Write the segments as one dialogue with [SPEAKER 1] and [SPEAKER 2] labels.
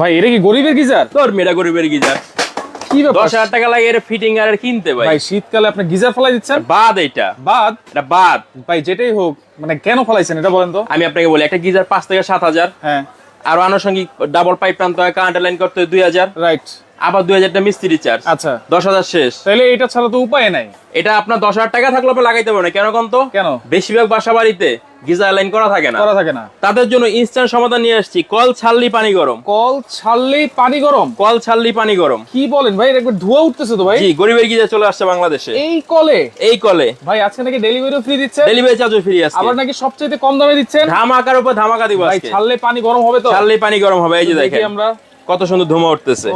[SPEAKER 1] ভাই এটা কি গরিবের গিজার?
[SPEAKER 2] তোর মেয়েরা গরিবের গিজার।
[SPEAKER 1] কি ব্যাপার?
[SPEAKER 2] দশ হাজার টাকা লাগে এর ফিটিং আর কিনতে ভাই।
[SPEAKER 1] ভাই শীতকালে আপনি গিজার ফলাই দিচ্ছেন?
[SPEAKER 2] বাদ এটা
[SPEAKER 1] বাদ?
[SPEAKER 2] এটা বাদ।
[SPEAKER 1] ভাই যেটাই হোক মানে কেন ফেলাইছেন এটা বলেন তো?
[SPEAKER 2] আমি আপনাকে বলি একটা গিজার পাঁচ থেকে সাত হাজার।
[SPEAKER 1] হ্যাঁ।
[SPEAKER 2] আর আনুষঙ্গিক ডাবল পাইপ টানতে হয় কারেন্ট লাইন করতে হয় দুই হাজার।
[SPEAKER 1] রাইট
[SPEAKER 2] আবার দুই হাজারটা মিস্ত্রি চার্জ
[SPEAKER 1] আচ্ছা।
[SPEAKER 2] দশ হাজার শেষ।
[SPEAKER 1] তাহলে এটা ছাড়া তো উপায় নাই।
[SPEAKER 2] এটা আপনার দশ হাজার টাকা থাকলে আপনি লাগাইতে পারবেন কেন কোন তো?
[SPEAKER 1] কেন?
[SPEAKER 2] বেশিরভাগ বাসা বাড়িতে গিজার লাইন করা থাকে না।
[SPEAKER 1] করা থাকে না।
[SPEAKER 2] তাদের জন্য ইনস্ট্যান্ট সমাধান নিয়ে আসছি। কল ছাড়লি পানি গরম।
[SPEAKER 1] কল ছাড়লেই পানি গরম?
[SPEAKER 2] কল ছাড়লি পানি গরম।
[SPEAKER 1] কি বলেন ভাই? একবার ধোয়া উঠতেছে তো ভাই।
[SPEAKER 2] জি গরিবের গিজার চলে আসছে বাংলাদেশে।
[SPEAKER 1] এই কলে?
[SPEAKER 2] এই কলে।
[SPEAKER 1] ভাই আজকে নাকি ডেলিভারিও ফ্রি দিচ্ছে।
[SPEAKER 2] ডেলিভারি চার্জও ফ্রি আছে
[SPEAKER 1] আবার নাকি সবচেয়ে কম দামে দিচ্ছেন?
[SPEAKER 2] ধামাকার উপর ধামাকা দিব
[SPEAKER 1] ভাই ছাড়লে পানি গরম হবে তো।
[SPEAKER 2] ছাড়লেই পানি গরম হবে। এই যে দেখেন।
[SPEAKER 1] আমরা।
[SPEAKER 2] কত সুন্দর ধোঁয়া উঠতেছে।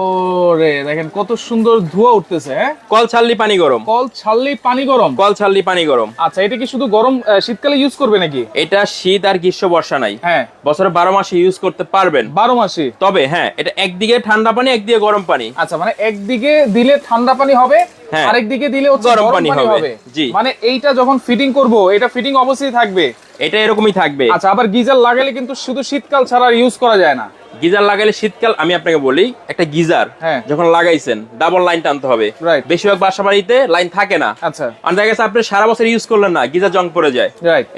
[SPEAKER 1] ওরে দেখেন কত সুন্দর ধোয়া উঠতেছে হ্যাঁ?
[SPEAKER 2] কল ছাড়লি পানি গরম।
[SPEAKER 1] কল ছাড়লেই পানি গরম।
[SPEAKER 2] কল ছাড়লি পানি গরম।
[SPEAKER 1] আচ্ছা এটা কি শুধু গরম শীতকালে ইউজ করবে নাকি?
[SPEAKER 2] এটা শীত আর গ্রীষ্ম বর্ষা নাই।
[SPEAKER 1] হ্যাঁ।
[SPEAKER 2] বছরে বারো মাসে ইউজ করতে পারবেন।
[SPEAKER 1] বারো মাসে
[SPEAKER 2] তবে হ্যাঁ এটা একদিকে ঠান্ডা পানি একদিকে গরম পানি।
[SPEAKER 1] আচ্ছা মানে একদিকে দিলে ঠান্ডা পানি হবে
[SPEAKER 2] হ্যাঁ।
[SPEAKER 1] আরেকদিকে দিলে হচ্ছে
[SPEAKER 2] গরম পানি। হবে। জি।
[SPEAKER 1] মানে এইটা যখন ফিটিং করব এটা ফিটিং অবশ্যই থাকবে।
[SPEAKER 2] এটা এরকমই থাকবে।
[SPEAKER 1] আচ্ছা আবার গিজার লাগালে কিন্তু শুধু শীতকাল ছাড়া ইউজ করা যায় না।
[SPEAKER 2] গিজার লাগালে শীতকাল আমি আপনাকে বলি একটা গিজার
[SPEAKER 1] হ্যাঁ।
[SPEAKER 2] যখন লাগাইছেন ডাবল লাইন টানতে হবে। বেশিরভাগ বাসা বাড়িতে লাইন থাকে না।
[SPEAKER 1] আচ্ছা।
[SPEAKER 2] আর দেখা গেছে আপনি সারা বছর ইউজ করলেন না গিজার জং পড়ে যায়।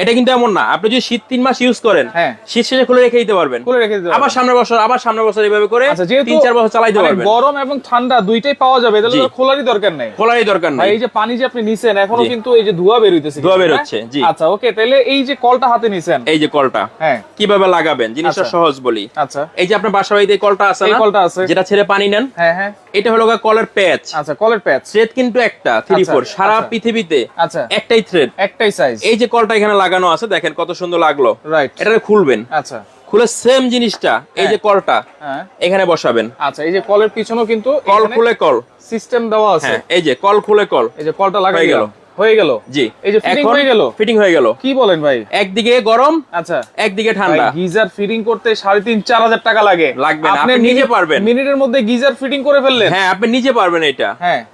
[SPEAKER 2] এটা কিন্তু এমন না। আপনি যদি শীত তিন মাস ইউজ করেন
[SPEAKER 1] হ্যাঁ।
[SPEAKER 2] শীত শেষে খুলে রেখে দিতে পারবেন।
[SPEAKER 1] খুলে রেখে দিতে
[SPEAKER 2] আবার। সামনের বছর আবার সামনের বছর এইভাবে করে
[SPEAKER 1] আচ্ছা
[SPEAKER 2] তিন চার বছর চালাইতে
[SPEAKER 1] মানে
[SPEAKER 2] পারবেন।
[SPEAKER 1] গরম এবং ঠান্ডা দুইটাই পাওয়া যাবে তাহলে তো খোলারই দরকার নেই।
[SPEAKER 2] খোলারই দরকার নাই।
[SPEAKER 1] এই যে পানি যে আপনি নিছেন
[SPEAKER 2] এখনও
[SPEAKER 1] কিন্তু এই যে ধোয়া বের হইতেছে
[SPEAKER 2] ধোঁয়া বের? হচ্ছে, জি।
[SPEAKER 1] আচ্ছা ওকে তাহলে এই যে কলটা হাতে নিছেন?
[SPEAKER 2] এই যে কলটা।
[SPEAKER 1] হ্যাঁ।
[SPEAKER 2] কীভাবে লাগাবেন? জিনিসটা
[SPEAKER 1] আচ্ছা।
[SPEAKER 2] সহজ বলি।
[SPEAKER 1] আচ্ছা।
[SPEAKER 2] এই যে আপনার বাসা বাড়িতে এই কলটা আছে না?
[SPEAKER 1] কলটা আছে।
[SPEAKER 2] যেটা ছেড়ে পানি নেন।
[SPEAKER 1] হ্যাঁ হ্যাঁ।
[SPEAKER 2] এটা হলো কলের প্যাচ।
[SPEAKER 1] আচ্ছা কলের প্যাচ।
[SPEAKER 2] থ্রেড কিন্তু একটা থ্রি
[SPEAKER 1] আচ্ছা,
[SPEAKER 2] ফোর সারা
[SPEAKER 1] আচ্ছা।
[SPEAKER 2] পৃথিবীতে
[SPEAKER 1] আচ্ছা।
[SPEAKER 2] একটাই থ্রেড
[SPEAKER 1] একটাই সাইজ
[SPEAKER 2] এই যে কলটা এখানে লাগানো আছে দেখেন কত সুন্দর লাগল।
[SPEAKER 1] রাইট
[SPEAKER 2] এটা খুলবেন।
[SPEAKER 1] আচ্ছা।
[SPEAKER 2] খুলে সেম জিনিসটা এই যে কলটা
[SPEAKER 1] হ্যাঁ।
[SPEAKER 2] এখানে বসাবেন।
[SPEAKER 1] আচ্ছা এই যে কলের পিছনেও কিন্তু
[SPEAKER 2] কল খুলে কল।
[SPEAKER 1] সিস্টেম দেওয়া আছে।
[SPEAKER 2] হ্যাঁ এই যে কল খুলে কল।
[SPEAKER 1] এই যে কলটা লাগাই গেল। হয়ে গেল?
[SPEAKER 2] জি।
[SPEAKER 1] এই যে fitting হয়ে গেল?
[SPEAKER 2] ফিটিং হয়ে গেল।
[SPEAKER 1] কি বলেন ভাই?
[SPEAKER 2] একদিকে গরম
[SPEAKER 1] আচ্ছা।
[SPEAKER 2] একদিকে ঠান্ডা।
[SPEAKER 1] গিজার ফিটিং করতে সাড়ে তিন চার হাজার টাকা লাগে।
[SPEAKER 2] লাগবে আপনি নিজে পারবেন।
[SPEAKER 1] মিনিটের মধ্যে গিজার ফিটিং করে ফেললেন?
[SPEAKER 2] হ্যাঁ আপনি নিজে পারবেন এটা।
[SPEAKER 1] হ্যাঁ।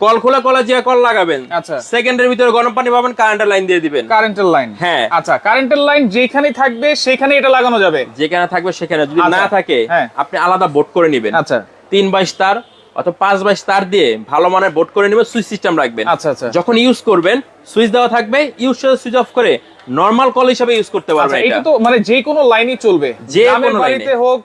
[SPEAKER 2] কল খোলা কলে যে কল লাগাবেন।
[SPEAKER 1] আচ্ছা।
[SPEAKER 2] সেকেন্ডের ভিতরে গরম পানি পাবেন কারেন্টের লাইন দিয়ে দিবেন।
[SPEAKER 1] কারেন্টের লাইন
[SPEAKER 2] হ্যাঁ।
[SPEAKER 1] আচ্ছা কারেন্টের লাইন যেখানে থাকবে সেখানে এটা লাগানো যাবে।
[SPEAKER 2] যেখানে থাকবে সেখানে। যদি
[SPEAKER 1] আচ্ছা।
[SPEAKER 2] না থাকে
[SPEAKER 1] হ্যাঁ।
[SPEAKER 2] আপনি আলাদা বোট করে নেবেন।
[SPEAKER 1] আচ্ছা।
[SPEAKER 2] তিন বাইশ তার অথবা পাঁচ বাইশ তার দিয়ে ভালো মানের বোট করে নেবেন সুইচ সিস্টেম রাখবেন।
[SPEAKER 1] আচ্ছা আচ্ছা।
[SPEAKER 2] যখন ইউজ করবেন সুইচ দেওয়া থাকবে ইউজ সুইচ অফ করে নর্মাল কল হিসাবে ইউজ করতে
[SPEAKER 1] আচ্ছা
[SPEAKER 2] পারবেন
[SPEAKER 1] এটা
[SPEAKER 2] এটা
[SPEAKER 1] তো মানে যে কোনো লাইনই চলবে
[SPEAKER 2] যে কোনো লাইনে।
[SPEAKER 1] হোক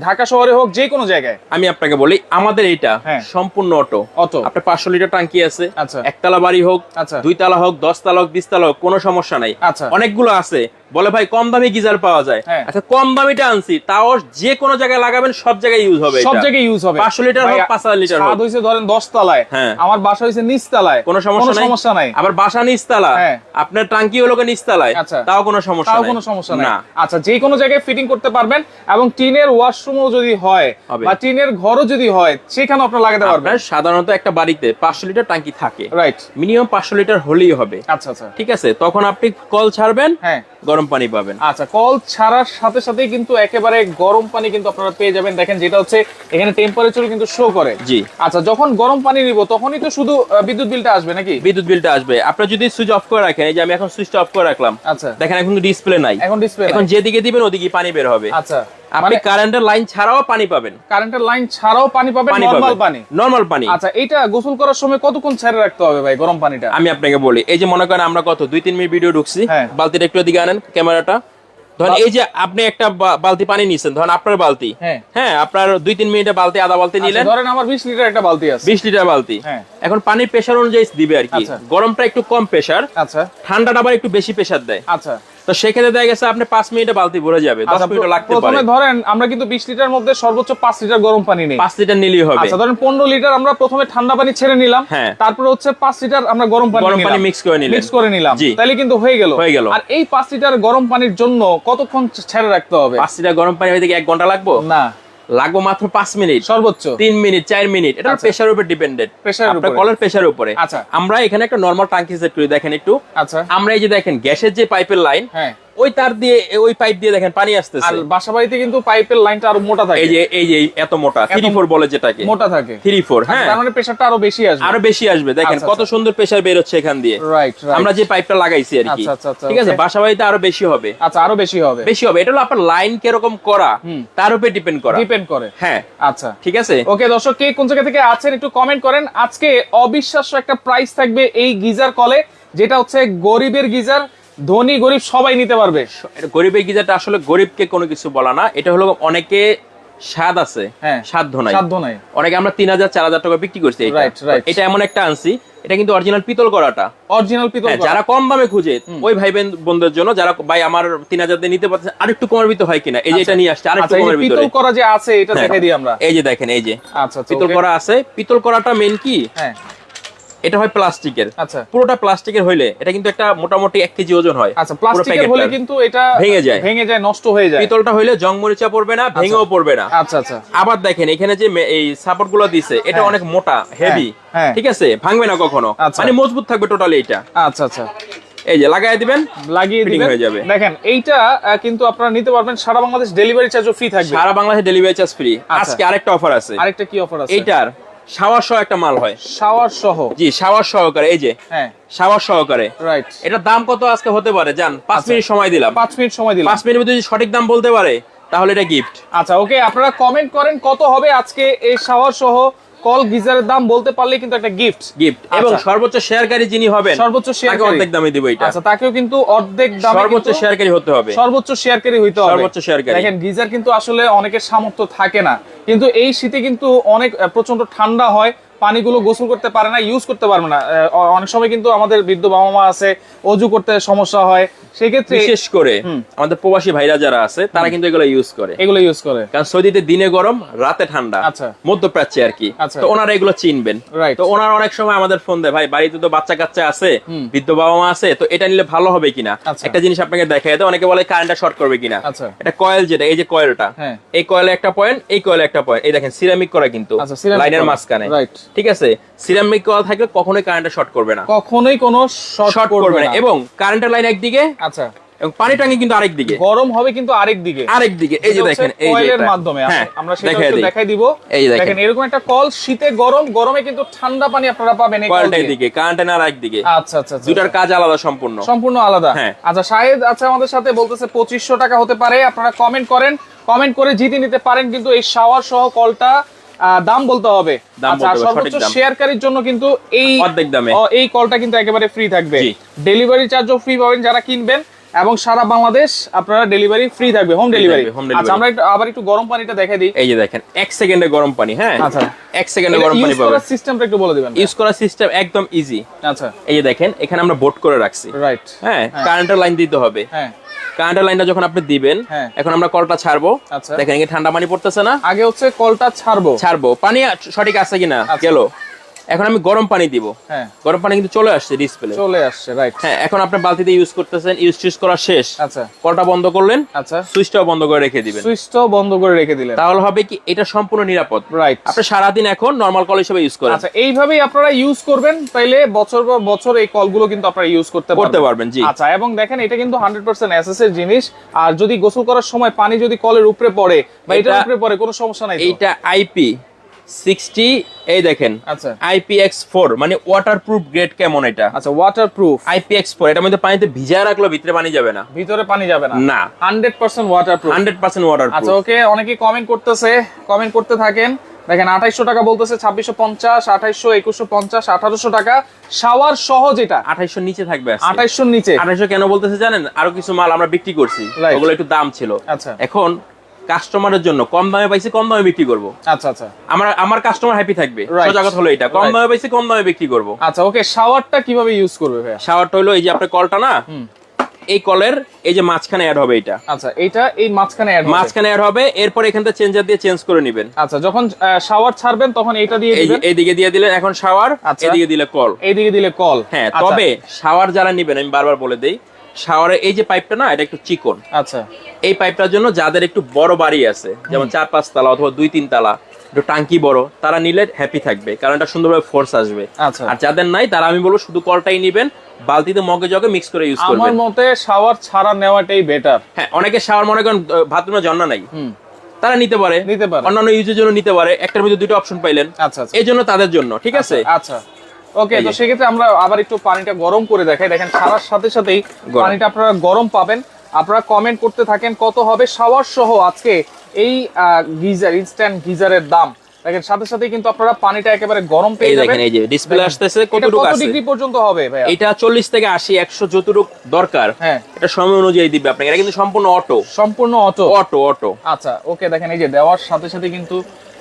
[SPEAKER 1] ঢাকা শহরে হোক যে কোনো জায়গায়
[SPEAKER 2] আমি আপনাকে বলি আমাদের এইটা
[SPEAKER 1] হ্যাঁ।
[SPEAKER 2] সম্পূর্ণ অটো
[SPEAKER 1] অটো
[SPEAKER 2] আপনার পাঁচশো লিটার টাঙ্কি আছে
[SPEAKER 1] আচ্ছা।
[SPEAKER 2] একতলা বাড়ি হোক
[SPEAKER 1] আচ্ছা।
[SPEAKER 2] দুই তালা হোক দশ তালা হোক বিশ তালা হোক কোনো সমস্যা নাই
[SPEAKER 1] আচ্ছা।
[SPEAKER 2] অনেকগুলো আছে বলে ভাই কম দামে গিজার পাওয়া যায়
[SPEAKER 1] হ্যাঁ।
[SPEAKER 2] আচ্ছা কম দামিটা আনছি তাও যে কোনো জায়গায় লাগাবেন সব জায়গায় ইউজ হবে
[SPEAKER 1] সব জায়গায় ইউজ হবে
[SPEAKER 2] 500 লিটার হোক, 5000 লিটার হোক।
[SPEAKER 1] হইছে ধরেন 10 তলায়
[SPEAKER 2] হ্যাঁ।
[SPEAKER 1] আমার বাসা হইছে নিচ তলায়
[SPEAKER 2] কোনো সমস্যা নাই
[SPEAKER 1] সমস্যা নাই
[SPEAKER 2] আবার বাসা নিচতলা
[SPEAKER 1] হ্যাঁ।
[SPEAKER 2] আপনার টাঙ্কি হলো নিচতলায়
[SPEAKER 1] আচ্ছা।
[SPEAKER 2] তাও কোনো সমস্যা
[SPEAKER 1] তাও কোনো সমস্যা
[SPEAKER 2] না।
[SPEAKER 1] আচ্ছা যে কোনো জায়গায় ফিটিং করতে পারবেন এবং টিনের ওয়াশরুমও যদি হয় বা টিনের ঘরও যদি হয় সেখানে আপনি লাগাতে পারবেন।
[SPEAKER 2] সাধারণত একটা বাড়িতে পাঁচশো লিটার টাঙ্কি থাকে।
[SPEAKER 1] রাইট
[SPEAKER 2] মিনিমাম পাঁচশো লিটার হলেই হবে।
[SPEAKER 1] আচ্ছা আচ্ছা।
[SPEAKER 2] ঠিক আছে? তখন আপনি কল ছাড়বেন
[SPEAKER 1] হ্যাঁ।
[SPEAKER 2] গরম পানি পাবেন।
[SPEAKER 1] আচ্ছা কল ছাড়ার সাথে সাথেই কিন্তু একেবারে গরম পানি কিন্তু আপনারা পেয়ে যাবেন। দেখেন যেটা হচ্ছে এখানে টেম্পারেচার কিন্তু শো করে।
[SPEAKER 2] জি।
[SPEAKER 1] আচ্ছা যখন গরম পানি নিব তখনই তো শুধু বিদ্যুৎ বিলটা আসবে নাকি?
[SPEAKER 2] বিদ্যুৎ বিলটা আসবে। আপনার যদি সুইচ অফ করে রাখেন এই যে আমি এখন সুইচটা অফ করে রাখলাম।
[SPEAKER 1] আচ্ছা।
[SPEAKER 2] দেখেন এখন ডিসপ্লে নাই।
[SPEAKER 1] এখন ডিসপ্লে
[SPEAKER 2] এখন যেদিকে দিবেন ওদিকে পানি বের হবে।
[SPEAKER 1] আচ্ছা।
[SPEAKER 2] আপনি
[SPEAKER 1] মানে
[SPEAKER 2] কারেন্টের লাইন ছাড়াও পানি পাবেন।
[SPEAKER 1] কারেন্টের লাইন ছাড়াও পানি পাবেন নরমাল পানি।
[SPEAKER 2] নরমাল পানি।
[SPEAKER 1] আচ্ছা এটা গোসল করার সময় কতক্ষণ ছেড়ে রাখতে হবে ভাই গরম পানিটা?
[SPEAKER 2] আমি আপনাকে বলি এই যে মনে করেন আমরা কত দুই তিন মিনিট ভিডিও ঢুকছি
[SPEAKER 1] হ্যাঁ।
[SPEAKER 2] বালতিটা একটু এদিকে আনেন ক্যামেরাটা। ধরেন এই যে আপনি একটা বালতি পানি নিছেন ধরেন আপনার বালতি।
[SPEAKER 1] হ্যাঁ।
[SPEAKER 2] হ্যাঁ আপনার দুই তিন মিনিটে বালতি আধা বালতি নিলেন।
[SPEAKER 1] আচ্ছা, ধরেন আমার 20 লিটার একটা বালতি আছে।
[SPEAKER 2] বিশ লিটার বালতি।
[SPEAKER 1] হ্যাঁ।
[SPEAKER 2] এখন পানির প্রেশার অনুযায়ী দিবে আর কি।
[SPEAKER 1] আচ্ছা।
[SPEAKER 2] গরমটা একটু কম প্রেশার
[SPEAKER 1] আচ্ছা।
[SPEAKER 2] ঠান্ডাটা আবার একটু বেশি প্রেশার দেয়।
[SPEAKER 1] আচ্ছা।
[SPEAKER 2] তো সেক্ষেত্রে দেখা গেছে আপনি পাঁচ মিনিটে বালতি ভরে যাবে দশ
[SPEAKER 1] আচ্ছা
[SPEAKER 2] মিনিট লাগতে পারে।
[SPEAKER 1] প্রথমে ধরেন আমরা কিন্তু 20 লিটার মধ্যে সর্বোচ্চ পাঁচ লিটার গরম পানি নেই।
[SPEAKER 2] পাঁচ লিটার নিলেই হবে।
[SPEAKER 1] আচ্ছা ধরেন 15 লিটার আমরা প্রথমে ঠান্ডা পানি ছেড়ে নিলাম
[SPEAKER 2] হ্যাঁ।
[SPEAKER 1] তারপরে হচ্ছে পাঁচ লিটার আমরা গরম পানি
[SPEAKER 2] গরম পানি মিক্স করে নিলাম
[SPEAKER 1] মিক্স করে নিলাম। তাহলে কিন্তু হয়ে গেল।
[SPEAKER 2] হয়ে গেল।
[SPEAKER 1] আর এই পাঁচ লিটার গরম পানির জন্য কতক্ষণ ছেড়ে রাখতে হবে?
[SPEAKER 2] পাঁচ লিটার গরম পানি হয়ে থেকে এক ঘণ্টা লাগবে?
[SPEAKER 1] না।
[SPEAKER 2] লাগবো মাত্র পাঁচ মিনিট।
[SPEAKER 1] সর্বোচ্চ।
[SPEAKER 2] তিন মিনিট চার মিনিট। এটা
[SPEAKER 1] প্রেশার
[SPEAKER 2] প্রেশারের উপর ডিপেন্ডেন্ট প্রেশার
[SPEAKER 1] উপরে।
[SPEAKER 2] কলের প্রেশার উপরে।
[SPEAKER 1] আচ্ছা।
[SPEAKER 2] আমরা এখানে একটা নর্মাল টাঙ্কি সেট করি দেখেন একটু।
[SPEAKER 1] আচ্ছা।
[SPEAKER 2] আমরা এই যে দেখেন গ্যাসের যে পাইপের লাইন
[SPEAKER 1] হ্যাঁ।
[SPEAKER 2] ওই তার দিয়ে ওই পাইপ দিয়ে দেখেন পানি আসতেছে।
[SPEAKER 1] আর বাসা বাড়িতে কিন্তু পাইপের লাইনটা আরও মোটা থাকে।
[SPEAKER 2] এই যে এই যে এত মোটা
[SPEAKER 1] এত
[SPEAKER 2] থ্রি ফোর বলে যেটাকে।
[SPEAKER 1] মোটা থাকে।
[SPEAKER 2] থ্রি ফোর হ্যাঁ।
[SPEAKER 1] তার মানে প্রেসারটা আরও বেশি আসবে।
[SPEAKER 2] আরও বেশি আসবে। দেখেন
[SPEAKER 1] আচ্ছা,
[SPEAKER 2] কত
[SPEAKER 1] আচ্ছা।
[SPEAKER 2] সুন্দর প্রেসার বের হচ্ছে এখান দিয়ে।
[SPEAKER 1] রাইট
[SPEAKER 2] আমরা যে পাইপটা লাগাইছি আর কি।
[SPEAKER 1] আচ্ছা,
[SPEAKER 2] ঠিক আছে? বাসা বাড়িতে আরও বেশি হবে।
[SPEAKER 1] আচ্ছা আরও বেশি হবে।
[SPEAKER 2] বেশি হবে। এটা হলো আপনার লাইন কীরকম করা। তার উপরে ডিপেন্ড করা।
[SPEAKER 1] ডিপেন্ড করে।
[SPEAKER 2] হ্যাঁ।
[SPEAKER 1] আচ্ছা।
[SPEAKER 2] ঠিক আছে?
[SPEAKER 1] ওকে দর্শক কে কোন জায়গা থেকে আছেন একটু কমেন্ট করেন। আজকে অবিশ্বাস্য একটা প্রাইস থাকবে এই গিজার কলে যেটা হচ্ছে গরিবের গিজার। ধনী গরিব সবাই নিতে পারবে।
[SPEAKER 2] গরিবের গিজারটা আসলে গরিবকে কোনো কিছু বলা না। এটা হলো অনেকে স্বাদ আছে
[SPEAKER 1] হ্যাঁ
[SPEAKER 2] সাধ্য নাই।
[SPEAKER 1] সাধ্য নাই।
[SPEAKER 2] অনেকে আমরা তিন হাজার চার হাজার টাকা বিক্রি করছি এটা। এমন একটা আনছি এটা কিন্তু অরিজিনাল পিতল করাটা।
[SPEAKER 1] অরিজিনাল পিতল
[SPEAKER 2] হ্যাঁ, যারা কম দামে খুঁজে ওই ভাই বোন- বোনদের জন্য যারা ভাই আমার তিন হাজার দিয়ে নিতে পারছে আরেকটু কমের ভিতরে হয় কিনা? এই যে এটা নিয়ে আসছে আরেকটু
[SPEAKER 1] আচ্ছা
[SPEAKER 2] কমের ভিতরে।
[SPEAKER 1] পিতল করা যে আছে এটা
[SPEAKER 2] হ্যাঁ।
[SPEAKER 1] দেখাই দিই আমরা।
[SPEAKER 2] এই যে দেখেন এই যে।
[SPEAKER 1] আচ্ছা আচ্ছা
[SPEAKER 2] পিতল করা আছে। পিতল করাটা মেন কি?
[SPEAKER 1] হ্যাঁ।
[SPEAKER 2] এটা হয় প্লাস্টিকের।
[SPEAKER 1] আচ্ছা।
[SPEAKER 2] পুরোটা প্লাস্টিকের হইলে এটা কিন্তু একটা মোটামুটি এক কেজি ওজন হয়।
[SPEAKER 1] আচ্ছা প্লাস্টিকের হলে কিন্তু এটা
[SPEAKER 2] ভেঙে যায়।
[SPEAKER 1] ভেঙে যায় নষ্ট হয়ে যায়।
[SPEAKER 2] পিতলটা হইলে জং মরিচা পড়বে না ভেঙেও পড়বে না।
[SPEAKER 1] আচ্ছা আচ্ছা।
[SPEAKER 2] আবার দেখেন এখানে যে এই সাপোর্টগুলো দিছে এটা
[SPEAKER 1] হ্যাঁ।
[SPEAKER 2] অনেক মোটা হেভি
[SPEAKER 1] হ্যাঁ।
[SPEAKER 2] ঠিক আছে? ভাঙবে না কখনো।
[SPEAKER 1] আচ্ছা।
[SPEAKER 2] মানে মজবুত থাকবে টোটালি এটা।
[SPEAKER 1] আচ্ছা আচ্ছা।
[SPEAKER 2] এই যে লাগাই দিবেন
[SPEAKER 1] লাগিয়ে দিবেন।
[SPEAKER 2] হয়ে যাবে।
[SPEAKER 1] দেখেন এইটা কিন্তু আপনারা নিতে পারবেন সারা বাংলাদেশ ডেলিভারি চার্জও ফ্রি থাকবে।
[SPEAKER 2] সারা বাংলাদেশে ডেলিভারি চার্জ ফ্রি
[SPEAKER 1] আচ্ছা।
[SPEAKER 2] আজকে আরেকটা অফার আছে।
[SPEAKER 1] আরেকটা কি অফার আছে?
[SPEAKER 2] এইটার শাওয়ার সহ একটা মাল হয়।
[SPEAKER 1] শাওয়ার সহ?
[SPEAKER 2] জি শাওয়ার সহকারে এই যে।
[SPEAKER 1] হ্যাঁ।
[SPEAKER 2] শাওয়ার সহকারে।
[SPEAKER 1] রাইট
[SPEAKER 2] এটার দাম কত আজকে হতে পারে? জান পাঁচ
[SPEAKER 1] আচ্ছা।
[SPEAKER 2] মিনিট সময় দিলাম।
[SPEAKER 1] পাঁচ মিনিট সময় দিলাম।
[SPEAKER 2] পাঁচ মিনিটের মধ্যে যদি সঠিক দাম বলতে পারে তাহলে এটা গিফট
[SPEAKER 1] আচ্ছা ওকে আপনারা কমেন্ট করেন কত হবে আজকে এই শাওয়ার সহ? কল গিজারের দাম বলতে পারলে কিন্তু একটা গিফট
[SPEAKER 2] গিফট এবং
[SPEAKER 1] আচ্ছা।
[SPEAKER 2] সর্বোচ্চ শেয়ারকারী যিনি হবেন
[SPEAKER 1] সর্বোচ্চ শেয়ারকারী
[SPEAKER 2] অর্ধেক দামে দিব এটা।
[SPEAKER 1] আচ্ছা তাকেও কিন্তু অর্ধেক দামে
[SPEAKER 2] সর্বোচ্চ শেয়ারকারী হতে হবে।
[SPEAKER 1] সর্বোচ্চ শেয়ারকারী হইতে হবে।
[SPEAKER 2] সর্বোচ্চ শেয়ারকারী।
[SPEAKER 1] দেখেন গিজার কিন্তু আসলে অনেকের সামর্থ্য থাকে না। কিন্তু এই শীতে কিন্তু অনেক প্রচণ্ড ঠান্ডা হয়। পানিগুলো গোসল করতে পারে না ইউজ করতে পারবে না। অনেক সময় কিন্তু আমাদের বৃদ্ধ বাবা মা আছে অজু করতে সমস্যা হয় সেক্ষেত্রে
[SPEAKER 2] বিশেষ করে আমাদের প্রবাসী ভাইরা যারা আছে তারা কিন্তু এগুলো ইউজ করে।
[SPEAKER 1] এগুলো ইউজ করে।
[SPEAKER 2] কারণ সৌদিতে দিনে গরম রাতে ঠান্ডা
[SPEAKER 1] আচ্ছা।
[SPEAKER 2] মধ্যপ্রাচ্যে আর কি।
[SPEAKER 1] আচ্ছা।
[SPEAKER 2] তো ওনারা এগুলো চিনবেন। তো ওনারা অনেক সময় আমাদের ফোন দেয় ভাই বাড়িতে তো বাচ্চা কাচ্চা আছে বৃদ্ধ বাবা মা আছে তো এটা নিলে ভালো হবে কিনা?
[SPEAKER 1] আচ্ছা।
[SPEAKER 2] একটা জিনিস আপনাকে দেখায় দেয় অনেকে বলে কারেন্টটা শর্ট করবে কিনা।
[SPEAKER 1] আচ্ছা।
[SPEAKER 2] এটা কয়েল যেটা এই যে কয়েলটা
[SPEAKER 1] হ্যাঁ।
[SPEAKER 2] এই কয়েলে একটা পয়েন্ট এই কয়েলে একটা পয়েন্ট এই দেখেন সিরামিক করা কিন্তু লাইনের মাঝখানে।
[SPEAKER 1] Right.
[SPEAKER 2] ঠিক আছে? সিরামিক করা থাকলে কখনোই কারেন্টটা শর্ট করবে না।
[SPEAKER 1] কখনোই কোনো
[SPEAKER 2] শর্ট করবে না। এবং কারেন্টের লাইন একদিকে
[SPEAKER 1] আচ্ছা।
[SPEAKER 2] এবং পানি টাঙ্কি কিন্তু আরেক দিকে।
[SPEAKER 1] গরম হবে কিন্তু আরেক দিকে।
[SPEAKER 2] আরেক দিকে। এই যে দেখেন এই যে
[SPEAKER 1] কয়েলের মাধ্যমে।
[SPEAKER 2] হ্যাঁ
[SPEAKER 1] আমরা সেটা
[SPEAKER 2] দেখাই
[SPEAKER 1] দিব।
[SPEAKER 2] এই দেখেন।
[SPEAKER 1] এরকম একটা কল শীতে গরম গরমে কিন্তু ঠান্ডা পানি আপনারা পাবেন এই কল
[SPEAKER 2] কয়েলটা
[SPEAKER 1] দিয়ে।
[SPEAKER 2] এদিকে কারেন্টের আর একদিকে।
[SPEAKER 1] আচ্ছা আচ্ছা আচ্ছা।
[SPEAKER 2] দুটার কাজ আলাদা সম্পূর্ণ।
[SPEAKER 1] সম্পূর্ণ আলাদা।
[SPEAKER 2] হ্যাঁ।
[SPEAKER 1] আচ্ছা শাহেদ আছে আমাদের সাথে বলতেছে পঁচিশশো টাকা হতে পারে। আপনারা কমেন্ট করেন। কমেন্ট করে জিতে নিতে পারেন কিন্তু এই শাওয়ার সহ কলটা দাম বলতে হবে। আচ্ছা সর্বোচ্চ। শেয়ারকারীর জন্য কিন্তু এই
[SPEAKER 2] অর্ধেক দামে।
[SPEAKER 1] এই কলটা কিন্তু একেবারে ফ্রি থাকবে। ডেলিভারি চার্জও ফ্রি পাবেন যারা কিনবেন এবং সারা বাংলাদেশ আপনারা ডেলিভারি ফ্রি থাকবে হোম ডেলিভারি
[SPEAKER 2] delivery।
[SPEAKER 1] আচ্ছা আমরা একটু আবার একটু গরম পানিটা দেখাই দিই।
[SPEAKER 2] এই যে দেখেন এক সেকেন্ডে গরম পানি হ্যাঁ?
[SPEAKER 1] আচ্ছা।
[SPEAKER 2] এক সেকেন্ডে গরম পানি পাবেন।
[SPEAKER 1] ইউজ করার সিস্টেমটা একটু বলে দিবেন।
[SPEAKER 2] ইউজ করার সিস্টেম একদম ইজি
[SPEAKER 1] আচ্ছা।
[SPEAKER 2] এই যে দেখেন এখানে আমরা বোট করে রাখছি।
[SPEAKER 1] রাইট
[SPEAKER 2] হ্যাঁ কারেন্টের লাইন দিতে হবে।
[SPEAKER 1] হ্যাঁ।
[SPEAKER 2] কারেন্টের লাইনটা যখন আপনি দিবেন
[SPEAKER 1] হ্যাঁ।
[SPEAKER 2] এখন আমরা কলটা ছাড়বো
[SPEAKER 1] আচ্ছা।
[SPEAKER 2] দেখেন ঠান্ডা পানি পড়তেছে না
[SPEAKER 1] আগে হচ্ছে কলটা ছাড়বো
[SPEAKER 2] ছাড়বো পানি সঠিক আছে কিনা
[SPEAKER 1] আচ্ছা।
[SPEAKER 2] গেল এখন আমি গরম পানি দিব।
[SPEAKER 1] হ্যাঁ।
[SPEAKER 2] গরম পানি কিন্তু চলে আসছে ডিসপ্লে
[SPEAKER 1] চলে আসছে রাইট
[SPEAKER 2] হ্যাঁ এখন আপনি বালতিতে ইউজ করতেছেন ইউজ টিউজ করা শেষ।
[SPEAKER 1] আচ্ছা।
[SPEAKER 2] কলটা বন্ধ করলেন
[SPEAKER 1] আচ্ছা।
[SPEAKER 2] সুইচটাও বন্ধ করে রেখে দিবেন।
[SPEAKER 1] সুইচটাও বন্ধ করে রেখে দিলেন।
[SPEAKER 2] তাহলে হবে কি এটা সম্পূর্ণ নিরাপদ।
[SPEAKER 1] রাইট
[SPEAKER 2] আপনি সারাদিন এখন নর্মাল কল হিসেবে ইউজ করেন।
[SPEAKER 1] আচ্ছা এইভাবেই আপনারা ইউজ করবেন তাইলে বছর পর বছর এই কলগুলো কিন্তু আপনারা ইউজ করতে
[SPEAKER 2] করতে পারবেন, জি।
[SPEAKER 1] আচ্ছা এবং দেখেন এটা কিন্তু হান্ড্রেড পার্সেন্ট এসএস এর জিনিস। আর যদি গোসল করার সময় পানি যদি কলের উপরে পড়ে বা এটার উপরে পড়ে কোনো সমস্যা নাই তো?
[SPEAKER 2] এইটা আইপি সিক্সটি এই দেখেন
[SPEAKER 1] আচ্ছা।
[SPEAKER 2] আইপিএক্স ফোর মানে ওয়াটার প্রুফ গ্রেড কেমন এটা?
[SPEAKER 1] আচ্ছা ওয়াটার প্রুফ
[SPEAKER 2] আইপিএক্স ফোর মধ্যে পানিতে ভিজায় রাখল ভিতরে পানি যাবে না।
[SPEAKER 1] ভিতরে পানি যাবে না।
[SPEAKER 2] না।
[SPEAKER 1] Hundred percent
[SPEAKER 2] hundred percent water
[SPEAKER 1] আচ্ছা ওকে অনেকেই কমেন্ট করতেছে কমেন্ট করতে থাকেন। দেখেন আঠাইশো টাকা বলতেছে ছাব্বিশশো পঞ্চাশ আঠাইশো একুশশো পঞ্চাশ আঠারোশো টাকা। শাওয়ার সহ যেটা
[SPEAKER 2] আঠাইশো নিচে থাকবে
[SPEAKER 1] আঠাইশোর নিচে।
[SPEAKER 2] আঠাইশো কেন বলতেছে জানেন? আরও কিছু মাল আমরা বিক্রি করছি. ওগুলো একটু দাম ছিল।
[SPEAKER 1] আচ্ছা।
[SPEAKER 2] এখন কাস্টমারের জন্য কম দামে পাইছি কম দামে বিক্রি করব।
[SPEAKER 1] আচ্ছা আচ্ছা।
[SPEAKER 2] আমার আমার কাস্টমার হ্যাপি থাকবে।
[SPEAKER 1] Right.
[SPEAKER 2] সোজা কথা হলো এটা কম দামে পাইছি কম দামে বিক্রি করব।
[SPEAKER 1] আচ্ছা ওকে শাওয়ারটা কীভাবে ইউজ করবে ভাইয়া?
[SPEAKER 2] শাওয়ারটা হলো এই যে আপনার কলটা না? এই কলের এই যে মাঝখানে অ্যাড হবে এটা।
[SPEAKER 1] আচ্ছা এটা এই মাঝখানে অ্যাড
[SPEAKER 2] মাঝখানে অ্যাড হবে এরপর এখান থেকে চেঞ্জার দিয়ে চেঞ্জ করে নেবেন।
[SPEAKER 1] আচ্ছা যখন শাওয়ার ছাড়বেন তখন এটা দিয়ে দিবেন?
[SPEAKER 2] এইদিকে দিয়ে দিলেন এখন শাওয়ার
[SPEAKER 1] আচ্ছা।
[SPEAKER 2] এদিকে দিলে কল
[SPEAKER 1] এইদিকে দিলে কল
[SPEAKER 2] হ্যাঁ
[SPEAKER 1] আচ্ছা,
[SPEAKER 2] তবে শাওয়ার যারা নিবেন আমি বারবার বলে দেই শাওয়ারে এই যে পাইপটা না এটা একটু চিকন।
[SPEAKER 1] আচ্ছা।
[SPEAKER 2] এই পাইপটার জন্য যাদের একটু বড় বাড়ি আছে যেমন চার পাঁচ তালা অথবা দুই তিন তালা একটু টাঙ্কি বড় তারা নিলে হ্যাপি থাকবে কারণ এটা সুন্দরভাবে ফোর্স আসবে।
[SPEAKER 1] আচ্ছা।
[SPEAKER 2] আর যাদের নাই তারা আমি বলব শুধু কলটাই নিবেন বালতিতে মগে জগে মিক্স করে ইউজ
[SPEAKER 1] আমার
[SPEAKER 2] করবেন
[SPEAKER 1] মতে শাওয়ার ছাড়া নেওয়াটাই বেটার
[SPEAKER 2] হ্যাঁ অনেকে শাওয়ার মনে করেন বাথরুমে জন্না নাই।
[SPEAKER 1] হুম।
[SPEAKER 2] তারা নিতে পারে।
[SPEAKER 1] নিতে পারে।
[SPEAKER 2] অন্যান্য ইউজের জন্য নিতে পারে। একটার মধ্যে দুটো অপশন পাইলেন।
[SPEAKER 1] আচ্ছা আচ্ছা।
[SPEAKER 2] এই জন্য তাদের জন্য ঠিক আছে?
[SPEAKER 1] আচ্ছা। ওকে তো সেক্ষেত্রে আমরা আবার একটু পানিটা গরম করে দেখাই। দেখেন ছাড়ার সাথে সাথেই পানিটা আপনারা গরম পাবেন। আপনারা কমেন্ট করতে থাকেন কত হবে শাওয়ার সহ আজকে এই গিজার ইনস্ট্যান্ট গিজারের দাম। দেখেন সাথে সাথে কিন্তু আপনারা পানিটা একেবারে গরম পেয়ে যাবেন
[SPEAKER 2] দেখেন এই যে ডিসপ্লে আসতেছে
[SPEAKER 1] কত ডিগ্রি পর্যন্ত হবে ভাইয়া?
[SPEAKER 2] এটা চল্লিশ থেকে আশি একশো যতটুক দরকার।
[SPEAKER 1] হ্যাঁ।
[SPEAKER 2] এটা সময় অনুযায়ী দিবে আপনাকে। এটা কিন্তু সম্পূর্ণ অটো
[SPEAKER 1] সম্পূর্ণ অটো
[SPEAKER 2] অটো অটো
[SPEAKER 1] আচ্ছা ওকে দেখেন এই যে দেওয়ার সাথে সাথে কিন্তু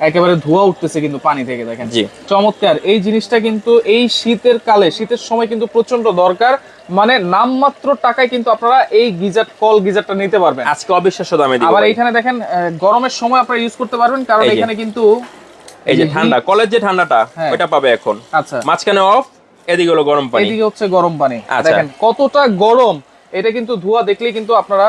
[SPEAKER 1] একেবারে ধোয়া উঠতেছে কিন্তু পানি থেকে দেখেন।
[SPEAKER 2] জি।
[SPEAKER 1] চমৎকার। এই জিনিসটা কিন্তু এই শীতের কালে শীতের সময় কিন্তু প্রচণ্ড দরকার। মানে নামমাত্র টাকায় কিন্তু আপনারা এই গিজার কল গিজারটা নিতে পারবেন।
[SPEAKER 2] আজকে অবিশ্বাস্য দামে দিব
[SPEAKER 1] আবার
[SPEAKER 2] ভাই।
[SPEAKER 1] এইখানে দেখেন গরমের সময় আপনারা ইউজ করতে পারবেন কারণ এখানে কিন্তু
[SPEAKER 2] এই যে ঠান্ডা কলের যে ঠান্ডাটা
[SPEAKER 1] হ্যাঁ।
[SPEAKER 2] ওটা পাবে এখন।
[SPEAKER 1] আচ্ছা।
[SPEAKER 2] মাঝখানে অফ এদিকে হলো গরম পানি।
[SPEAKER 1] এদিকে হচ্ছে গরম পানি।
[SPEAKER 2] আচ্ছা।
[SPEAKER 1] দেখেন কতটা গরম। এটা কিন্তু ধোয়া দেখলেই কিন্তু আপনারা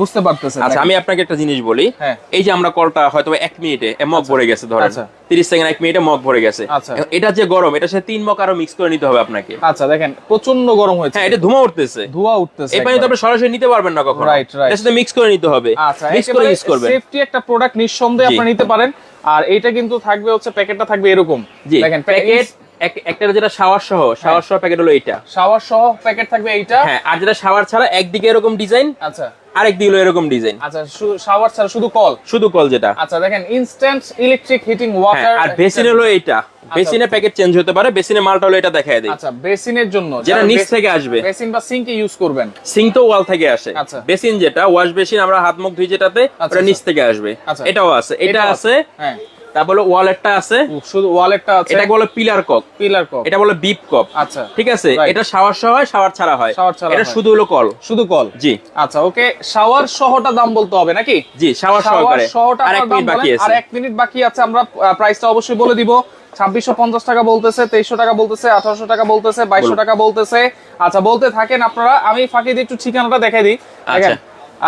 [SPEAKER 1] বুঝতে পারতেছেন
[SPEAKER 2] আচ্ছা আমি আপনাকে একটা জিনিস বলি।
[SPEAKER 1] হ্যাঁ।
[SPEAKER 2] এই যে আমরা কলটা হয়তো এক মিনিটে মগ ভরে গেছে ধরেন।
[SPEAKER 1] আচ্ছা।
[SPEAKER 2] তিরিশ সেকেন্ড এক মিনিটে মগ ভরে গেছে।
[SPEAKER 1] আচ্ছা।
[SPEAKER 2] এটা যে গরম এটা সে তিন মগ আরও মিক্স করে নিতে হবে আপনাকে।
[SPEAKER 1] আচ্ছা দেখেন প্রচণ্ড গরম হয়েছে।
[SPEAKER 2] হ্যাঁ এটা ধোঁয়া উঠতেছে।
[SPEAKER 1] ধোঁয়া উঠতেছে
[SPEAKER 2] এই পানি তো আপনি সরাসরি নিতে পারবেন না কখনো।
[SPEAKER 1] Right.
[SPEAKER 2] এর সাথে মিক্স করে নিতে হবে।
[SPEAKER 1] আচ্ছা
[SPEAKER 2] মিক্স করে ইউজ করবেন।
[SPEAKER 1] সেফটি একটা প্রোডাক্ট নিঃসন্দেহে আপনি নিতে পারেন। আর এটা কিন্তু থাকবে হচ্ছে প্যাকেটটা থাকবে এরকম।
[SPEAKER 2] জি।
[SPEAKER 1] দেখেন
[SPEAKER 2] প্যাকেট একটা যেটা শাওয়ার সহ শাওয়ার সহ প্যাকেট হলো এইটা।
[SPEAKER 1] শাওয়ার সহ প্যাকেট থাকবে এইটা?
[SPEAKER 2] হ্যাঁ আর যেটা শাওয়ার ছাড়া একদিকে এরকম ডিজাইন
[SPEAKER 1] আচ্ছা।
[SPEAKER 2] আরেক দিকে এরকম ডিজাইন
[SPEAKER 1] আচ্ছা শাওয়ার ছাড়া শুধু কল?
[SPEAKER 2] শুধু কল যেটা।
[SPEAKER 1] আচ্ছা দেখেন ইনস্ট্যান্ট ইলেকট্রিক হিটিং ওয়াটার
[SPEAKER 2] আর বেসিন হলো এইটা। বেসিনে প্যাকেট চেঞ্জ হতে পারে বেসিনে মালটা হলো এটা দেখায় দেই।
[SPEAKER 1] আচ্ছা বেসিনের জন্য
[SPEAKER 2] যেটা নিচ থেকে আসবে।
[SPEAKER 1] বেসিন বা সিঙ্কে ইউজ করবেন।
[SPEAKER 2] সিঙ্ক তো ওয়াল থেকে আসে।
[SPEAKER 1] আচ্ছা।
[SPEAKER 2] বেসিন যেটা ওয়াশ বেসিন আমরা হাত মুখ ধুই যেটাতে
[SPEAKER 1] আচ্ছা,
[SPEAKER 2] ওটা নিচ থেকে আসবে।
[SPEAKER 1] আচ্ছা।
[SPEAKER 2] এটাও আছে। এটা আছে
[SPEAKER 1] হ্যাঁ।
[SPEAKER 2] তারপরে ওয়ালেটটা আছে।
[SPEAKER 1] শুধু ওয়ালেটটা আছে।
[SPEAKER 2] এটা বলে পিলার কক
[SPEAKER 1] পিলার কপ
[SPEAKER 2] এটা বলে বিপ কপ
[SPEAKER 1] আচ্ছা
[SPEAKER 2] ঠিক আছে? এটা শাওয়ার সহ হয় শাওয়ার ছাড়া হয়।
[SPEAKER 1] শাওয়ার ছাড়া
[SPEAKER 2] এটা শুধু হলো কল
[SPEAKER 1] শুধু কল
[SPEAKER 2] জি।
[SPEAKER 1] আচ্ছা ওকে শাওয়ার সহটা দাম বলতে হবে নাকি?
[SPEAKER 2] জি শাওয়ার সহকারে
[SPEAKER 1] সহটা
[SPEAKER 2] আর এক মিনিট বাকি
[SPEAKER 1] বলেন। আর
[SPEAKER 2] আছে।
[SPEAKER 1] এক মিনিট বাকি আছে আমরা প্রাইসটা অবশ্যই বলে দিব। ছাব্বিশশো পঞ্চাশ টাকা বলতেছে তেইশশো টাকা বলতেছে আঠারোশো টাকা বলতেছে বাইশশো টাকা বলতেছে। আচ্ছা বলতে থাকেন আপনারা আমি ফাঁকি দিয়ে একটু ঠিকানাটা দেখাই দিই।
[SPEAKER 2] আচ্ছা।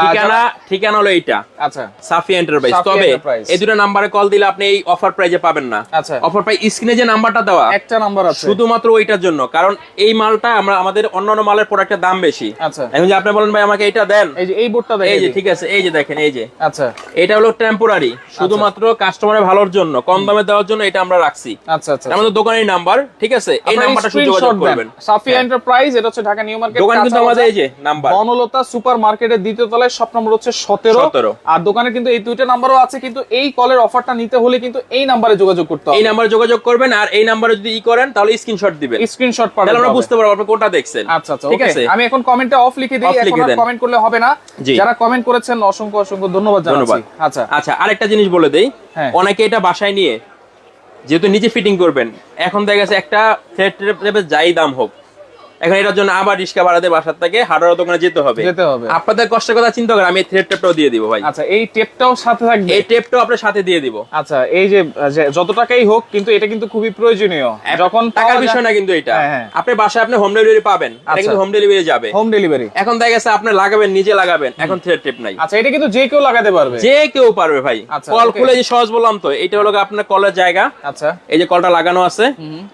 [SPEAKER 2] ঠিকানা ঠিকানা হলো এইটা।
[SPEAKER 1] আচ্ছা।
[SPEAKER 2] সাফি এন্টারপ্রাইজ তবে এই দুটো নাম্বারে কল দিলে আপনি এই অফার প্রাইজে পাবেন না।
[SPEAKER 1] আচ্ছা।
[SPEAKER 2] অফার প্রাইস স্ক্রিনে যে নাম্বারটা দেওয়া
[SPEAKER 1] একটা নাম্বার আছে।
[SPEAKER 2] শুধুমাত্র ওইটার জন্য। কারণ এই মালটা আমরা আমাদের অন্যান্য মালের প্রোডাক্টের দাম বেশি।
[SPEAKER 1] আচ্ছা।
[SPEAKER 2] এখন যে আপনি বলেন ভাই আমাকে এটা দেন।
[SPEAKER 1] এই যে এই বোর্ডটা
[SPEAKER 2] এই যে ঠিক আছে এই যে দেখেন এই যে।
[SPEAKER 1] আচ্ছা।
[SPEAKER 2] এটা হলো টেম্পোরারি শুধুমাত্র কাস্টমারের ভালোর জন্য কম দামে দেওয়ার জন্য এটা আমরা রাখছি।
[SPEAKER 1] আচ্ছা আচ্ছা।
[SPEAKER 2] আমাদের দোকানের নাম্বার ঠিক আছে? এই নাম্বারটা শুধু যোগাযোগ। করবেন।
[SPEAKER 1] সাফি
[SPEAKER 2] হ্যাঁ।
[SPEAKER 1] এন্টারপ্রাইজ এটা হচ্ছে ঢাকা নিউ মার্কেট
[SPEAKER 2] দোকান কিন্তু আমাদের এই যে নাম্বার
[SPEAKER 1] বনলতা সুপার মার্কেটের দ্বিতীয় তলায় শপ নম্বর হচ্ছে সতেরো। আর দোকানে কিন্তু এই দুইটা নাম্বারও আছে কিন্তু এই কলের অফারটা নিতে হলে কিন্তু এই নাম্বারে যোগাযোগ করতে হবে।
[SPEAKER 2] এই নাম্বারে যোগাযোগ করবেন আর এই নাম্বারে যদি ই করেন তাহলে স্ক্রিনশট দিবেন।
[SPEAKER 1] স্ক্রিনশট
[SPEAKER 2] তাহলে আমরা বুঝতে পারব আপনি কোনটা দেখছেন।
[SPEAKER 1] আচ্ছা আচ্ছা
[SPEAKER 2] ঠিক আছে?
[SPEAKER 1] আমি এখন কমেন্টে অফ লিখে দিই এখন কমেন্ট করলে হবে না। যারা কমেন্ট করেছেন অসংখ্য অসংখ্য ধন্যবাদ জানাচ্ছি। আচ্ছা।
[SPEAKER 2] আচ্ছা আরেকটা জিনিস বলে দেই।
[SPEAKER 1] হ্যাঁ।
[SPEAKER 2] অনেকে এটা বাসায় নিয়ে যেহেতু নিজে ফিটিং করবেন এখন দেখা গেছে একটা টেপের যাই দাম হোক এখন এটার জন্য আবার রিস্কা বাড়াতে বাসার থেকে হার্ডওয়ার দোকানে যেতে হবে।
[SPEAKER 1] যেতে হবে।
[SPEAKER 2] আপনাদের কষ্টের কথা চিন্তা করে আমি এই থ্রেড টেপটাও দিয়ে দিব ভাই।
[SPEAKER 1] আচ্ছা এই টেপটাও সাথে থাকবে?
[SPEAKER 2] এই টেপটাও আপনার সাথে দিয়ে দিব।
[SPEAKER 1] আচ্ছা এই যে যত টাকাই হোক কিন্তু এটা কিন্তু খুবই প্রয়োজনীয়। যখন
[SPEAKER 2] টাকার বিষয় না কিন্তু এটা।
[SPEAKER 1] হ্যাঁ, হ্যাঁ।
[SPEAKER 2] আপনি বাসায় আপনি হোম ডেলিভারি পাবেন। এটা
[SPEAKER 1] আচ্ছা।
[SPEAKER 2] কিন্তু হোম ডেলিভারি যাবে।
[SPEAKER 1] হোম ডেলিভারি
[SPEAKER 2] এখন দেখা গেছে আপনি লাগাবেন নিজে লাগাবেন। এখন থ্রেড টেপ নাই।
[SPEAKER 1] আচ্ছা এটা কিন্তু যে কেউ লাগাতে পারবে।
[SPEAKER 2] যে কেউ পারবে ভাই।
[SPEAKER 1] আচ্ছা,
[SPEAKER 2] কল. খুলে যে সহজ বললাম তো এটা হলো আপনার কলের জায়গা।
[SPEAKER 1] আচ্ছা।
[SPEAKER 2] এই যে কলটা লাগানো আছে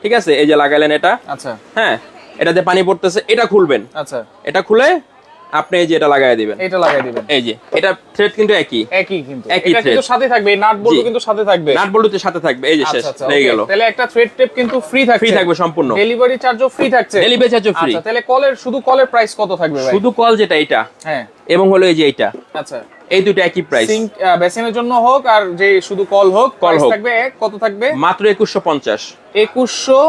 [SPEAKER 2] ঠিক আছে? এই যে লাগাইলেন এটা।
[SPEAKER 1] আচ্ছা।
[SPEAKER 2] হ্যাঁ এটাতে পানি পড়তেছে এটা খুলবেন।
[SPEAKER 1] আচ্ছা।
[SPEAKER 2] এটা খুলে আপনি এই যে এটা লাগাই দিবেন।
[SPEAKER 1] এটা লাগাই দিবেন।
[SPEAKER 2] এই যে এটা থ্রেড কিন্তু একই।
[SPEAKER 1] একই কিন্তু।
[SPEAKER 2] একই
[SPEAKER 1] এটা কিন্তু সাথে থাকবে এই নাট বল্টু কিন্তু সাথে থাকবে।
[SPEAKER 2] নাট বল্টুতে সাথে থাকবে এই যে শেষ
[SPEAKER 1] আচ্ছা আচ্ছা
[SPEAKER 2] হয়ে গেল।
[SPEAKER 1] তাহলে একটা থ্রেড টেপ কিন্তু ফ্রি থাকবে
[SPEAKER 2] ফ্রি থাকবে সম্পূর্ণ।
[SPEAKER 1] ডেলিভারি চার্জও ফ্রি থাকছে।
[SPEAKER 2] ডেলিভারি চার্জও ফ্রি
[SPEAKER 1] আচ্ছা তাহলে কলের শুধু কলের প্রাইস কত থাকবে ভাই?
[SPEAKER 2] শুধু কল যেটা এটা
[SPEAKER 1] হ্যাঁ।
[SPEAKER 2] এবং হলো এই যে এটা
[SPEAKER 1] আচ্ছা।
[SPEAKER 2] এই দুটো একই প্রাইস
[SPEAKER 1] সিঙ্ক বেসিনের জন্য হোক আর যে শুধু কল হোক
[SPEAKER 2] কল
[SPEAKER 1] থাকবে কত থাকবে?
[SPEAKER 2] মাত্র একুশশো পঞ্চাশ।
[SPEAKER 1] একুশশো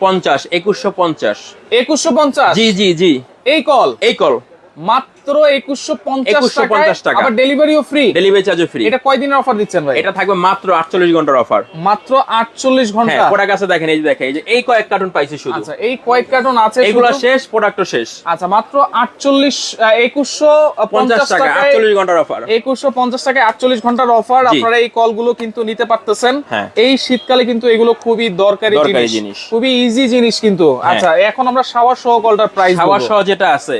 [SPEAKER 2] পঞ্চাশ একুশশো পঞ্চাশ।
[SPEAKER 1] একুশশো পঞ্চাশ?
[SPEAKER 2] জি জি জি।
[SPEAKER 1] এই কল?
[SPEAKER 2] এই কল।
[SPEAKER 1] মাত্র একুশশো পঞ্চাশ
[SPEAKER 2] টাকা।
[SPEAKER 1] আবার ডেলিভারিও ফ্রি
[SPEAKER 2] ডেলিভারি চার্জও ফ্রি
[SPEAKER 1] এটা কয়দিনের অফার দিচ্ছেন ভাই?
[SPEAKER 2] এটা থাকবে মাত্র আটচল্লিশ ঘণ্টার অফার
[SPEAKER 1] মাত্র আটচল্লিশ
[SPEAKER 2] হ্যাঁ
[SPEAKER 1] ঘণ্টা।
[SPEAKER 2] প্রোডাক্ট আছে দেখেন এই যে দেখেন এই যে এই কয়েক কার্টুন পাইছি শুধু।
[SPEAKER 1] আচ্ছা এই কয়েক কার্টন আছে
[SPEAKER 2] এগুলা শেষ প্রোডাক্টও শেষ।
[SPEAKER 1] আচ্ছা মাত্র আটচল্লিশ একুশশো
[SPEAKER 2] পঞ্চাশ
[SPEAKER 1] পঞ্চাশ
[SPEAKER 2] টাকা আটচল্লিশ ঘণ্টার অফার
[SPEAKER 1] একুশশো পঞ্চাশ টাকায় আটচল্লিশ ঘণ্টার অফার আপনারা এই কলগুলো কিন্তু নিতে পারতেছেন।
[SPEAKER 2] হ্যাঁ।
[SPEAKER 1] এই শীতকালে কিন্তু এগুলো খুবই দরকারি জিনিস। খুবই ইজি জিনিস কিন্তু। আচ্ছা এখন আমরা শাওয়ার সহ কলটার প্রাইস
[SPEAKER 2] সহ যেটা আছে।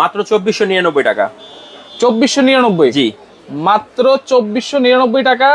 [SPEAKER 2] মাত্র চব্বিশশো নিরানব্বই টাকা।
[SPEAKER 1] চব্বিশশো নিরানব্বই?
[SPEAKER 2] জি।
[SPEAKER 1] মাত্র চব্বিশশো নিরানব্বই টাকা।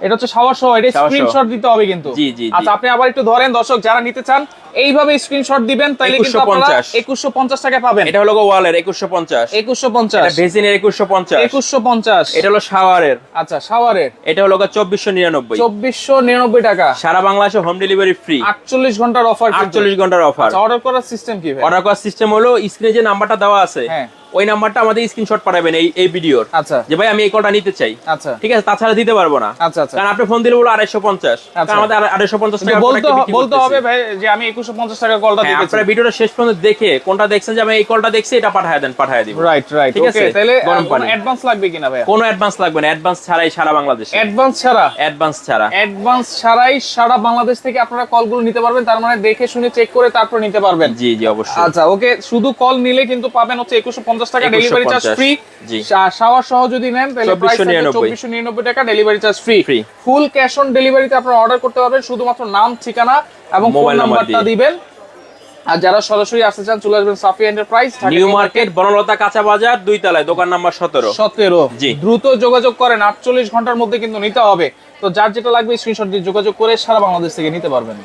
[SPEAKER 1] এটা হচ্ছে শাওয়ার সহ এটা স্ক্রিনশট দিতে হবে কিন্তু।
[SPEAKER 2] জি, জি, জি।
[SPEAKER 1] আচ্ছা আপনি আবার একটু ধরেন দর্শক যারা নিতে চান এইভাবে স্ক্রিনশট দিবেন তাহলে কিন্তু আপনারা
[SPEAKER 2] 2150
[SPEAKER 1] টাকা পাবেন।
[SPEAKER 2] এটা হলো ওয়ালের একুশশো পঞ্চাশ।
[SPEAKER 1] একুশশো পঞ্চাশ।
[SPEAKER 2] এটা ভেসিনের একুশশো পঞ্চাশ।
[SPEAKER 1] একুশশো পঞ্চাশ।
[SPEAKER 2] এটা হলো শাওয়ারের।
[SPEAKER 1] আচ্ছা শাওয়ারের।
[SPEAKER 2] এটা হলো চব্বিশশো নিরানব্বই।
[SPEAKER 1] চব্বিশশো নিরানব্বই টাকা।
[SPEAKER 2] সারা বাংলাদেশে হোম ডেলিভারি ফ্রি
[SPEAKER 1] আটচল্লিশ ঘণ্টার অফার
[SPEAKER 2] আটচল্লিশ ঘণ্টার অফার
[SPEAKER 1] অর্ডার করার সিস্টেম কি ভাই?
[SPEAKER 2] অর্ডার করার সিস্টেম হলো স্ক্রিনে যে নাম্বারটা দেওয়া আছে
[SPEAKER 1] হ্যাঁ।
[SPEAKER 2] ওই নাম্বারটা আমাদের স্ক্রিনশট পাঠাবেন এই এই ভিডিওর
[SPEAKER 1] আচ্ছা।
[SPEAKER 2] যে ভাই আমি এই কলটা নিতে চাই।
[SPEAKER 1] আচ্ছা।
[SPEAKER 2] ঠিক আছে তাছাড়া দিতে পারব না।
[SPEAKER 1] আচ্ছা আচ্ছা।
[SPEAKER 2] কারণ আপনি ফোন দিলে বলো আড়াইশো পঞ্চাশ।
[SPEAKER 1] আচ্ছা।
[SPEAKER 2] আমাদের আড়াইশো পঞ্চাশ
[SPEAKER 1] যে
[SPEAKER 2] টাকা
[SPEAKER 1] বলতে হ- বলতে হবে ভাই যে আমি একুশশো পঞ্চাশ টাকা কলটা
[SPEAKER 2] হ্যাঁ, আপনারা ভিডিওটা শেষ পর্যন্ত দেখে কোনটা দেখছেন যে আমি এই কলটা দেখছি এটা পাঠায় দেন পাঠায় দিব।
[SPEAKER 1] রাইট রাইট
[SPEAKER 2] ঠিক আছে?
[SPEAKER 1] তাহলে
[SPEAKER 2] গরম পানি।
[SPEAKER 1] অ্যাডভান্স লাগবে কিনা ভাই
[SPEAKER 2] কোনো অ্যাডভান্স লাগবে না অ্যাডভান্স ছাড়াই সারা বাংলাদেশে।
[SPEAKER 1] অ্যাডভান্স ছাড়া?
[SPEAKER 2] অ্যাডভান্স ছাড়া।
[SPEAKER 1] অ্যাডভান্স ছাড়াই সারা বাংলাদেশ থেকে আপনারা কলগুলো নিতে পারবেন তার মানে দেখে শুনে চেক করে তারপর নিতে পারবেন।
[SPEAKER 2] জি জি অবশ্যই।
[SPEAKER 1] আচ্ছা ওকে শুধু কল নিলে কিন্তু পাবেন হচ্ছে একুশো পঞ্চাশ টাকা ডেলিভারি চার্জ ফ্রি। শাওয়ার সহ যদি নেন তাহলে প্রাইস
[SPEAKER 2] 2499
[SPEAKER 1] চব্বিশশো নিরানব্বই টাকা delivery charge free. Full cash on ডেলিভারিতে আপনারা অর্ডার করতে পারবেন শুধুমাত্র নাম ঠিকানা এবং ফোন নাম্বারটা দিবেন। আর যারা সরাসরি আসতে চান চলে আসবেন Safi enterprise
[SPEAKER 2] new market Banalata কাঁচা বাজার দুই তলায় দোকান নাম্বার সতেরো।
[SPEAKER 1] সতেরো।
[SPEAKER 2] জি।
[SPEAKER 1] দ্রুত যোগাযোগ করেন আটচল্লিশ ঘণ্টার মধ্যে কিন্তু নিতে হবে। তো যার যেটা লাগবে স্ক্রিনশট দিয়ে যোগাযোগ করে সারা বাংলাদেশ থেকে নিতে পারবেন।